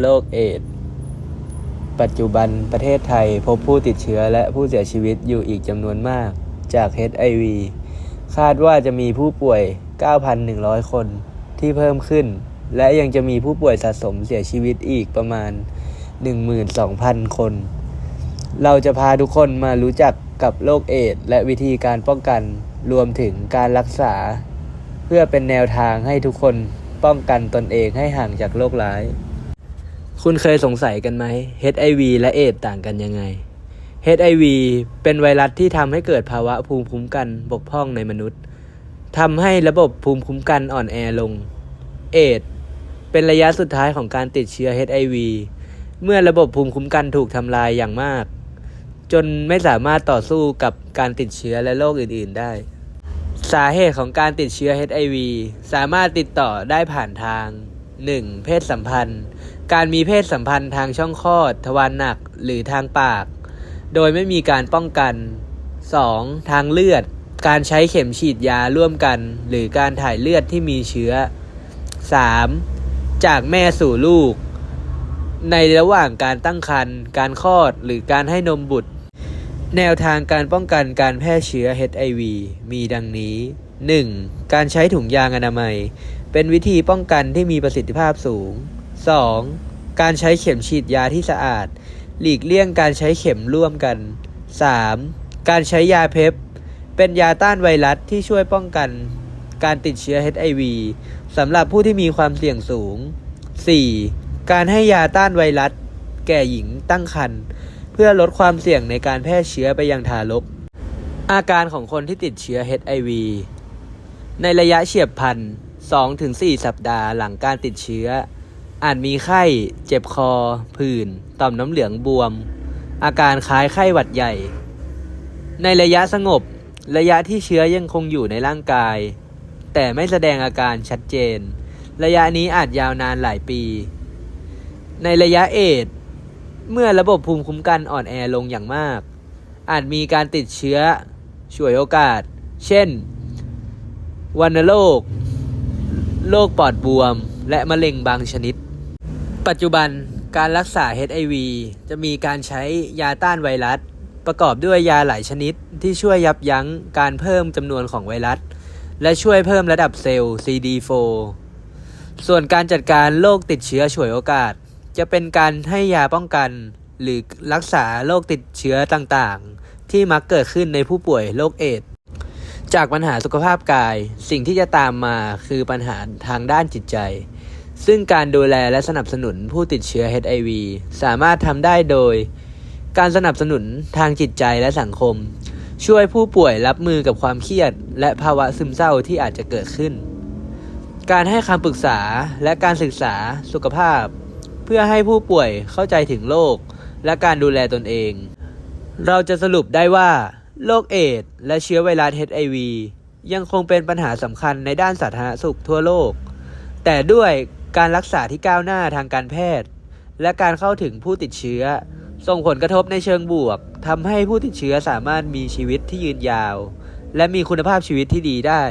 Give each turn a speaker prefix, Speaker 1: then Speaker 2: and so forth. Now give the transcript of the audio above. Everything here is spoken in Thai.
Speaker 1: โรคเอดส์ปัจจุบันประเทศไทยพบผู้ติดเชื้อและผู้เสียชีวิตอยู่อีกจำนวนมากจาก HIV คาดว่าจะมีผู้ป่วย 9,100 คนที่เพิ่มขึ้น และยังจะมีผู้ป่วยสะสมเสียชีวิตอีกประมาณ 12,000 คน เราจะพาทุกคนมารู้จักกับโรคเอดส์และวิธีการป้องกันรวมถึงการรักษา เพื่อเป็นแนวทางให้ทุกคนป้องกันตนเองให้ห่างจากโรคร้าย คุณเคยสงสัยกันไหม HIV และเอดต่างกันยังไง HIV เป็นไวรัสที่ทำให้เกิดภาวะภูมิคุ้มกันบกพร่องในมนุษย์ทำให้ระบบภูมิคุ้มกันอ่อนแอลง เอดเป็นระยะสุดท้ายของการติดเชื้อ HIV เมื่อระบบภูมิคุ้มกันถูกทำลายอย่างมาก จนไม่สามารถต่อสู้กับการติดเชื้อและโรคอื่น ๆ ได้ สาเหตุของการติดเชื้อ HIV สามารถติดต่อได้ผ่านทาง 1. เพศสัมพันธ์ การมีเพศสัมพันธ์ทางช่องคลอด ทวารหนักหรือทางปาก โดยไม่มีการป้องกัน 2. ทางเลือด การใช้เข็มฉีดยาร่วมกัน หรือการถ่ายเลือดที่มีเชื้อ 3. จากแม่สู่ลูก ในระหว่างการตั้งครรภ์การคลอดหรือการให้นมบุตร แนวทางการป้องกันการแพร่เชื้อ HIV มีดังนี้ 1. การใช้ถุงยางอนามัย เป็นวิธีป้องกันที่มีประสิทธิภาพสูง 2. การใช้เข็มฉีดยาที่สะอาด หลีกเลี่ยงการใช้เข็มร่วมกัน 3. การใช้ยาเพปเป็นยาต้านไวรัสที่ช่วยป้องกัน การติดเชื้อ HIV สำหรับผู้ที่มีความเสี่ยงสูง 4. การให้ยาต้านไวรัส แก่หญิงตั้งครรภ์เพื่อลดความเสี่ยงในการแพร่เชื้อไปยังทารก อาการของคนที่ติดเชื้อ HIV ในระยะเฉียบพลัน 2-4 สัปดาห์หลังการติดเชื้อ อาจมีไข้ เจ็บคอ ผื่น ต่อมน้ำเหลืองบวม อาการคล้ายไข้หวัดใหญ่ ในระยะสงบ ระยะที่เชื้อยังคงอยู่ในร่างกาย แต่ไม่แสดงอาการชัดเจน ระยะนี้อาจยาวนานหลายปี ในระยะเอดเมื่อระบบภูมิคุ้มกันอ่อนแอลงอย่างมาก อาจมีการติดเชื้อฉวยโอกาส เช่น วัณโรค โรคปอดบวม และมะเร็งบางชนิด ปัจจุบันการรักษา HIV จะมีการใช้ยาต้านไวรัส ประกอบด้วยยาหลายชนิดที่ช่วยยับยั้งการเพิ่มจำนวนของไวรัส และช่วยเพิ่มระดับเซลล์ CD4 ส่วนการจัดการโรคติดเชื้อฉวยโอกาส จะเป็นการให้ยาป้องกัน หรือรักษาโรคติดเชื้อต่างๆ ที่มักเกิดขึ้นในผู้ป่วยโรคเอดจากปัญหาสุขภาพกาย สิ่งที่จะตามมาคือปัญหาทางด้านจิตใจ ซึ่งการดูแลและสนับสนุนผู้ติดเชื้อ HIV สามารถทำได้โดย การสนับสนุนทางจิตใจและสังคม ช่วยผู้ป่วยรับมือกับความเครียด และภาวะซึมเศร้าที่อาจจะเกิดขึ้น การให้คำปรึกษาและการศึกษาสุขภาพ เพื่อให้ผู้ป่วยเข้าใจถึงโรคและการดูแลตนเอง เราจะสรุปได้ว่าโรคเอดส์และเชื้อไวรัส HIV ยังคงเป็นปัญหาสำคัญในด้านสาธารณสุขทั่วโลก แต่ด้วย การรักษาที่ก้าวหน้าทางการแพทย์ และการเข้าถึงผู้ติดเชื้อ ส่งผลกระทบในเชิงบวกทำให้ผู้ติดเชื้อสามารถมีชีวิตที่ยืนยาว และมีคุณภาพชีวิตที่ดีได้